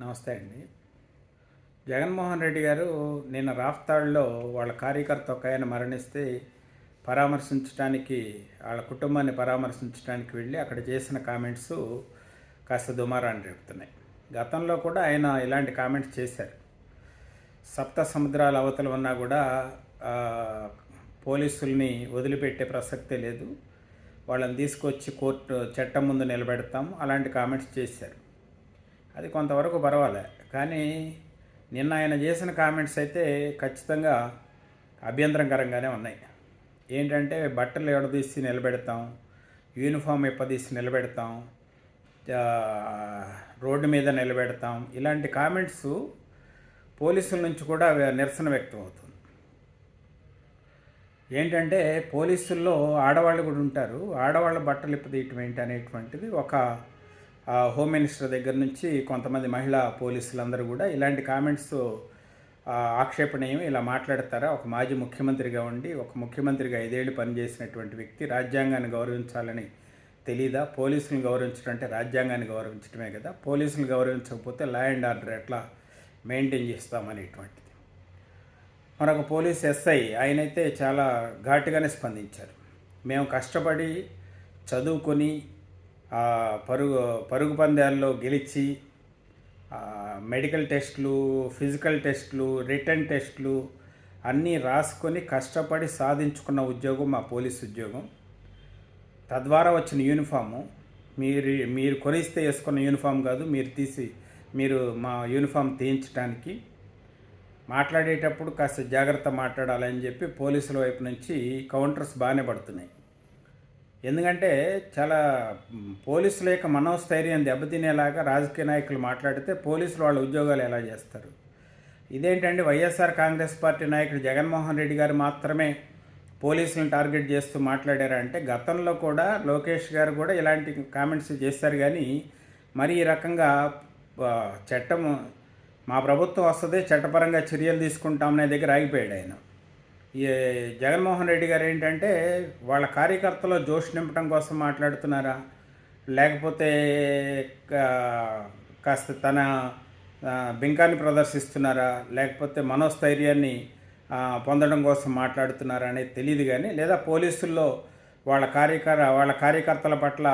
నమస్తే అండి. జగన్మోహన్ రెడ్డి గారు నిన్న రాఫ్తాడ్లో వాళ్ళ కార్యకర్త ఒక ఆయన మరణిస్తే పరామర్శించడానికి వాళ్ళ కుటుంబాన్ని పరామర్శించడానికి వెళ్ళి అక్కడ చేసిన కామెంట్స్ కాస్త దుమారాన్ని రేపుతున్నాయి. గతంలో కూడా ఆయన ఇలాంటి కామెంట్స్ చేశారు. సప్త సముద్రాల అవతల ఉన్నా కూడా పోలీసుల్ని వదిలిపెట్టే ప్రసక్తే లేదు. వాళ్ళని తీసుకొచ్చి కోర్టు చట్టం ముందు నిలబెడతాం అలాంటి కామెంట్స్ చేశారు. అది కొంతవరకు పర్వాలే. కానీ నిన్న ఆయన చేసిన కామెంట్స్ అయితే ఖచ్చితంగా అభ్యంతరకరంగానే ఉన్నాయి. ఏంటంటే బట్టలు ఎడదీసి నిలబెడతాం యూనిఫామ్ ఎప్పదీసి నిలబెడతాం రోడ్డు మీద నిలబెడతాం ఇలాంటి కామెంట్స్ పోలీసుల నుంచి కూడా నిరసన వ్యక్తం అవుతుంది. ఏంటంటే పోలీసుల్లో ఆడవాళ్ళు కూడా ఉంటారు. ఆడవాళ్ళ బట్టలు ఇప్పదీయటం ఏంటి అనేటువంటిది ఒక హోమ్ మినిస్టర్ దగ్గర నుంచి కొంతమంది మహిళా పోలీసులందరూ కూడా ఇలాంటి కామెంట్స్ ఆక్షేపణీయం ఇలా మాట్లాడతారా? ఒక మాజీ ముఖ్యమంత్రిగా ఉండి ఒక ముఖ్యమంత్రిగా ఐదేళ్ళు పనిచేసినటువంటి వ్యక్తి రాజ్యాంగాన్ని గౌరవించాలని తెలీదా? పోలీసులను గౌరవించడం అంటే రాజ్యాంగాన్ని గౌరవించడమే కదా? పోలీసులు గౌరవించకపోతే లా అండ్ ఆర్డర్ ఎట్లా మెయింటైన్ చేస్తామనేటువంటిది మరొక పోలీస్ ఎస్ఐ ఆయనైతే చాలా ఘాటుగానే స్పందించారు. మేము కష్టపడి చదువుకొని పరుగు పరుగు పందాల్లో గెలిచి మెడికల్ టెస్టులు ఫిజికల్ టెస్టులు రిటర్న్ టెస్టులు అన్నీ రాసుకొని కష్టపడి సాధించుకున్న ఉద్యోగం మా పోలీస్ ఉద్యోగం. తద్వారా వచ్చిన యూనిఫాము. మీరు మీరు కొనిస్తే వేసుకున్న యూనిఫామ్ కాదు మీరు తీసి మీరు మా యూనిఫామ్ తీయించడానికి మాట్లాడేటప్పుడు కాస్త జాగ్రత్త మాట్లాడాలని చెప్పి పోలీసుల వైపు నుంచి కౌంటర్స్ బాగానే పడుతున్నాయి. ఎందుకంటే చాలా పోలీసుల యొక్క మనోస్థైర్యం దెబ్బతినేలాగా రాజకీయ నాయకులు మాట్లాడితే పోలీసులు వాళ్ళ ఉద్యోగాలు ఎలా చేస్తారు? ఇదేంటంటే వైఎస్ఆర్ కాంగ్రెస్ పార్టీ నాయకుడు జగన్మోహన్ రెడ్డి గారు మాత్రమే పోలీసులను టార్గెట్ చేస్తూ మాట్లాడారంటే గతంలో కూడా లోకేష్ గారు కూడా ఇలాంటి కామెంట్స్ చేశారు కానీ మరి ఈ రకంగా చట్టం మా ప్రభుత్వం వస్తుంది చట్టపరంగా చర్యలు తీసుకుంటామనే దగ్గర ఆగిపోయాడు ఆయన. జగన్మోహన్ రెడ్డి గారు ఏంటంటే వాళ్ళ కార్యకర్తలో జోష్ నింపడం కోసం మాట్లాడుతున్నారా? లేకపోతే కాస్త తన బింకాన్ని ప్రదర్శిస్తున్నారా? లేకపోతే మనోస్థైర్యాన్ని పొందడం కోసం మాట్లాడుతున్నారా అనేది తెలియదు కానీ లేదా పోలీసుల్లో వాళ్ళ కార్యకర వాళ్ళ కార్యకర్తల పట్ల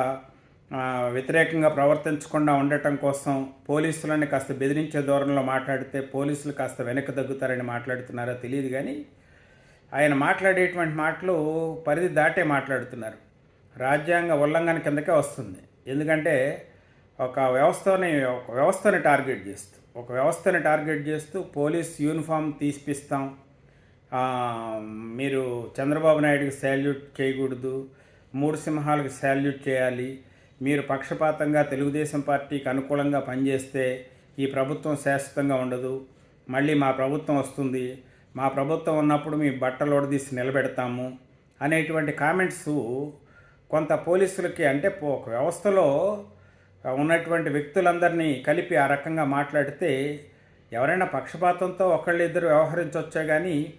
వ్యతిరేకంగా ప్రవర్తించకుండా ఉండటం కోసం పోలీసులని కాస్త బెదిరించే ధోరణిలో మాట్లాడితే పోలీసులు కాస్త వెనక్కి తగ్గుతారని మాట్లాడుతున్నారా తెలియదు కానీ ఆయన మాట్లాడేటువంటి మాటలు పరిధి దాటే మాట్లాడుతున్నారు. రాజ్యాంగ ఉల్లంఘన కిందకే వస్తుంది. ఎందుకంటే ఒక వ్యవస్థని ఒక వ్యవస్థని టార్గెట్ చేస్తూ ఒక వ్యవస్థని టార్గెట్ చేస్తూ పోలీస్ యూనిఫామ్ తీసిపిస్తాం. మీరు చంద్రబాబు నాయుడుకి శాల్యూట్ చేయకూడదు. మూడు సింహాలకు శాల్యూట్ చేయాలి. మీరు పక్షపాతంగా తెలుగుదేశం పార్టీకి అనుకూలంగా పనిచేస్తే ఈ ప్రభుత్వం శాశ్వతంగా ఉండదు. మళ్ళీ మా ప్రభుత్వం వస్తుంది. మా ప్రభుత్వం ఉన్నప్పుడు మీ బట్టలు ఒడదీసి నిలబెడతాము అనేటువంటి కామెంట్స్ కొంత పోలీసులకి అంటే ఒక వ్యవస్థలో ఉన్నటువంటి వ్యక్తులందరినీ కలిపి ఆ రకంగా మాట్లాడితే ఎవరైనా పక్షపాతంతో ఒకళ్ళిద్దరు వ్యవహరించవచ్చే కానీ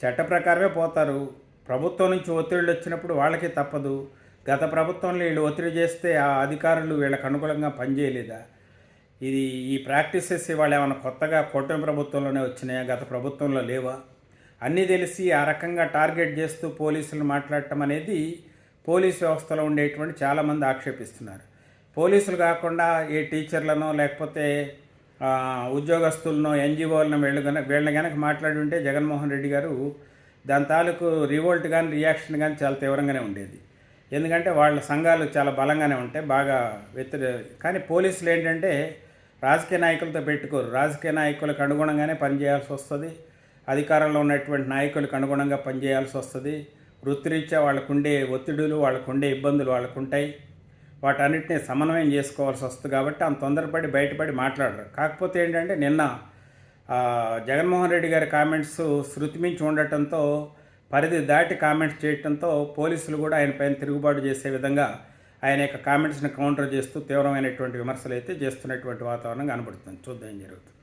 చట్ట ప్రకారమే పోతారు. ప్రభుత్వం నుంచి ఒత్తిళ్ళు వచ్చినప్పుడు వాళ్ళకి తప్పదు. గత ప్రభుత్వంలో వీళ్ళు ఒత్తిడి చేస్తే ఆ అధికారులు వీళ్ళకి అనుకూలంగా పనిచేయలేదా? ఇది ఈ ప్రాక్టీసెస్ ఇవాళ ఏమైనా కొత్తగా కూటమి ప్రభుత్వంలోనే వచ్చినాయా? గత ప్రభుత్వంలో లేవా? అన్నీ తెలిసి ఆ రకంగా టార్గెట్ చేస్తూ పోలీసులు మాట్లాడటం అనేది పోలీస్ వ్యవస్థలో ఉండేటువంటి చాలామంది ఆక్షేపిస్తున్నారు. పోలీసులు కాకుండా ఏ టీచర్లనో లేకపోతే ఉద్యోగస్తులను ఎన్జిఓలను వీళ్ళు కనుక వీళ్ళని కనుక మాట్లాడి ఉంటే జగన్మోహన్ రెడ్డి గారు దాని తాలూకు రివోల్ట్ కానీ రియాక్షన్ కానీ చాలా తీవ్రంగానే ఉండేది. ఎందుకంటే వాళ్ళ సంఘాలు చాలా బలంగానే ఉంటాయి బాగా వ్యతిరే కానీ పోలీసులు ఏంటంటే రాజకీయ నాయకులతో పెట్టుకోరు. రాజకీయ నాయకులకు అనుగుణంగానే పనిచేయాల్సి వస్తుంది. అధికారంలో ఉన్నటువంటి నాయకులకు అనుగుణంగా పనిచేయాల్సి వస్తుంది. వృత్తిరీత్యా వాళ్ళకుండే ఒత్తిడులు వాళ్ళకుండే ఇబ్బందులు వాళ్ళకు ఉంటాయి. వాటన్నిటిని సమన్వయం చేసుకోవాల్సి వస్తుంది కాబట్టి అంత తొందరపడి బయటపడి మాట్లాడరు. కాకపోతే ఏంటంటే నిన్న జగన్మోహన్ రెడ్డి గారి కామెంట్స్ శృతిమించి ఉండటంతో పరిధి దాటి కామెంట్స్ చేయడంతో పోలీసులు కూడా ఆయన పైన తిరుగుబాటు చేసే విధంగా ఆయన యొక్క కామెంట్స్ని కౌంటర్ చేస్తూ తీవ్రమైనటువంటి విమర్శలు అయితే చేస్తున్నటువంటి వాతావరణం కనబడుతుంది. చూద్దాం ఏం జరుగుతుంది.